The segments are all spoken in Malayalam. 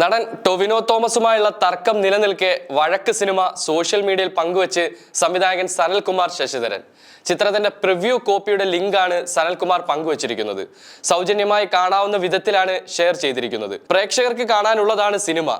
നടൻ ടൊവിനോ തോമസുമായുള്ള തർക്കം നിലനിൽക്കെ വഴക്ക് സിനിമ സോഷ്യൽ മീഡിയയിൽ പങ്കുവച്ച് സംവിധായകൻ സനൽകുമാർ ശശിധരൻ. ചിത്രത്തിന്റെ പ്രിവ്യൂ കോപ്പിയുടെ ലിങ്കാണ് സനൽകുമാർ പങ്കുവച്ചിരിക്കുന്നത്. സൗജന്യമായി കാണാവുന്ന വിധത്തിലാണ് ഷെയർ ചെയ്തിരിക്കുന്നത്. പ്രേക്ഷകർക്ക് കാണാനുള്ളതാണ് സിനിമ.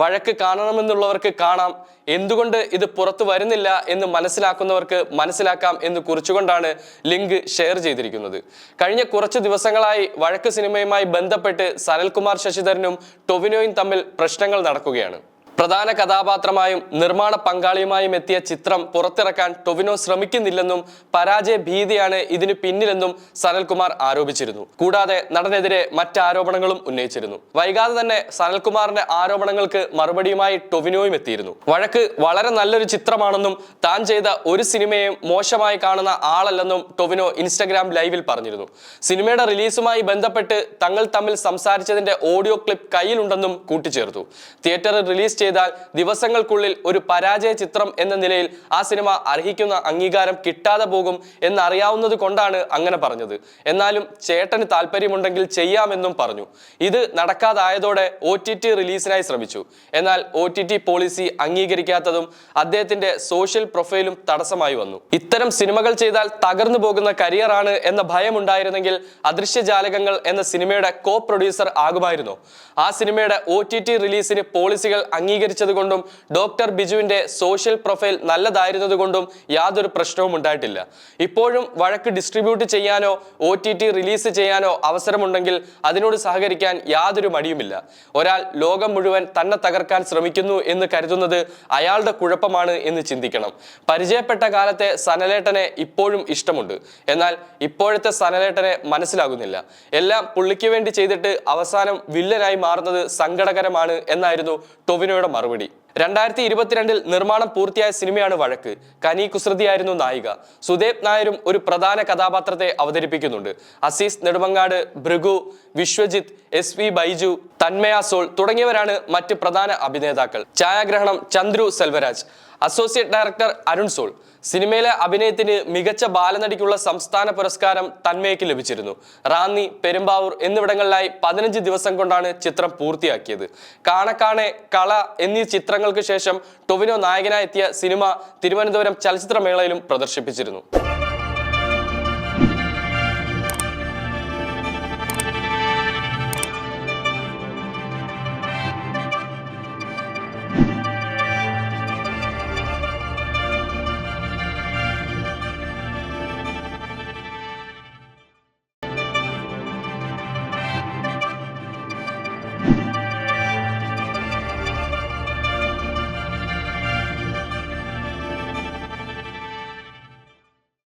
വഴക്ക് കാണണമെന്നുള്ളവർക്ക് കാണാം. എന്തുകൊണ്ട് ഇത് പുറത്തു വരുന്നില്ല എന്ന് മനസ്സിലാക്കുന്നവർക്ക് മനസ്സിലാക്കാം എന്ന് കുറിച്ചുകൊണ്ടാണ് ലിങ്ക് ഷെയർ ചെയ്തിരിക്കുന്നത്. കഴിഞ്ഞ കുറച്ച് ദിവസങ്ങളായി വഴക്ക് സിനിമയുമായി ബന്ധപ്പെട്ട് സനൽകുമാർ ശശിധരനും ടൊവിനോയും തമ്മിൽ പ്രശ്നങ്ങൾ നടക്കുകയാണ്. പ്രധാന കഥാപാത്രമായും നിർമ്മാണ പങ്കാളിയുമായും എത്തിയ ചിത്രം പുറത്തിറക്കാൻ ടൊവിനോ ശ്രമിക്കുന്നില്ലെന്നും പരാജയ ഭീതിയാണ് ഇതിന് പിന്നിലെന്നും സനൽകുമാർ ആരോപിച്ചിരുന്നു. കൂടാതെ നടനെതിരെ മറ്റാരോപണങ്ങളും ഉന്നയിച്ചിരുന്നു. വൈകാതെ തന്നെ സനൽകുമാറിന്റെ ആരോപണങ്ങൾക്ക് മറുപടിയുമായി ടൊവിനോയും എത്തിയിരുന്നു. വഴക്ക് വളരെ നല്ലൊരു ചിത്രമാണെന്നും താൻ ചെയ്ത ഒരു സിനിമയും മോശമായി കാണുന്ന ആളല്ലെന്നും ടൊവിനോ ഇൻസ്റ്റഗ്രാം ലൈവിൽ പറഞ്ഞിരുന്നു. സിനിമയുടെ റിലീസുമായി ബന്ധപ്പെട്ട് തങ്ങൾ തമ്മിൽ സംസാരിച്ചതിന്റെ ഓഡിയോ ക്ലിപ്പ് കയ്യിലുണ്ടെന്നും കൂട്ടിച്ചേർത്തു. തിയേറ്ററിൽ റിലീസ് ചെയ്താൽ ദിവസങ്ങൾക്കുള്ളിൽ ഒരു പരാജയ ചിത്രം എന്ന നിലയിൽ ആ സിനിമ അർഹിക്കുന്ന അംഗീകാരം കിട്ടാതെ പോകും എന്നറിയാവുന്നത് കൊണ്ടാണ് അങ്ങനെ പറഞ്ഞത്. എന്നാലും ചേട്ടന് താല്പര്യമുണ്ടെങ്കിൽ ചെയ്യാമെന്നും പറഞ്ഞു. ഇത് നടക്കാതായതോടെ ഒ ടി ടി റിലീസിനായി ശ്രമിച്ചു. എന്നാൽ ഒ ടി ടി പോളിസി അംഗീകരിക്കാത്തതും അദ്ദേഹത്തിന്റെ സോഷ്യൽ പ്രൊഫൈലും തടസ്സമായി വന്നു. ഇത്തരം സിനിമകൾ ചെയ്താൽ തകർന്നു പോകുന്ന കരിയറാണ് എന്ന ഭയമുണ്ടായിരുന്നെങ്കിൽ അദൃശ്യജാലകങ്ങൾ എന്ന സിനിമയുടെ കോ പ്രൊഡ്യൂസർ ആകുമായിരുന്നു. ആ സിനിമയുടെ ഒ ടി ടി റിലീസിന് പോളിസികൾ അംഗീകരിച്ചത് കൊണ്ടും ഡോക്ടർ ബിജുവിന്റെ സോഷ്യൽ പ്രൊഫൈൽ നല്ലതായിരുന്നതുകൊണ്ടും യാതൊരു പ്രശ്നവും ഉണ്ടായിട്ടില്ല. ഇപ്പോഴും വഴക്ക് ഡിസ്ട്രിബ്യൂട്ട് ചെയ്യാനോ ഒ റിലീസ് ചെയ്യാനോ അവസരമുണ്ടെങ്കിൽ അതിനോട് സഹകരിക്കാൻ യാതൊരു മടിയുമില്ല. ഒരാൾ ലോകം മുഴുവൻ തന്നെ തകർക്കാൻ ശ്രമിക്കുന്നു എന്ന് കരുതുന്നത് അയാളുടെ കുഴപ്പമാണ് എന്ന് ചിന്തിക്കണം. പരിചയപ്പെട്ട കാലത്തെ സനലേട്ടനെ ഇപ്പോഴും ഇഷ്ടമുണ്ട്. എന്നാൽ ഇപ്പോഴത്തെ സനലേട്ടനെ മനസ്സിലാകുന്നില്ല. എല്ലാം പുള്ളിക്ക് വേണ്ടി ചെയ്തിട്ട് അവസാനം വില്ലനായി മാറുന്നത് സങ്കടകരമാണ് എന്നായിരുന്നു ടൊവിനോയുടെ മറുപടി. രണ്ടായിരത്തി ഇരുപത്തിരണ്ടിൽ നിർമ്മാണം പൂർത്തിയായ സിനിമയാണ് വഴക്ക്. കനി കുസൃതിയായിരുന്നു നായിക. സുദേബ് നായരും ഒരു പ്രധാന കഥാപാത്രത്തെ അവതരിപ്പിക്കുന്നുണ്ട്. അസീസ് നെടുമങ്ങാട് ഭൃഗു വിശ്വജിത്ത് എസ് വി ബൈജു തന്മയ സോൾ തുടങ്ങിയവരാണ് മറ്റ് പ്രധാന അഭിനേതാക്കൾ. ഛായാഗ്രഹണം Chandru Selvaraj. Associate director Arun Sol. സിനിമയിലെ അഭിനയത്തിന് മികച്ച ബാലനടിക്കുള്ള സംസ്ഥാന പുരസ്കാരം തന്മയ്ക്ക് ലഭിച്ചിരുന്നു. റാന്നി പെരുമ്പാവൂർ എന്നിവിടങ്ങളിലായി പതിനഞ്ച് ദിവസം കൊണ്ടാണ് ചിത്രം പൂർത്തിയാക്കിയത്. കാണക്കാണെ കള എന്നീ ചിത്രങ്ങൾക്ക് ശേഷം ടൊവിനോ നായകനായെത്തിയ സിനിമ തിരുവനന്തപുരം ചലച്ചിത്രമേളയിലും പ്രദർശിപ്പിച്ചിരുന്നു.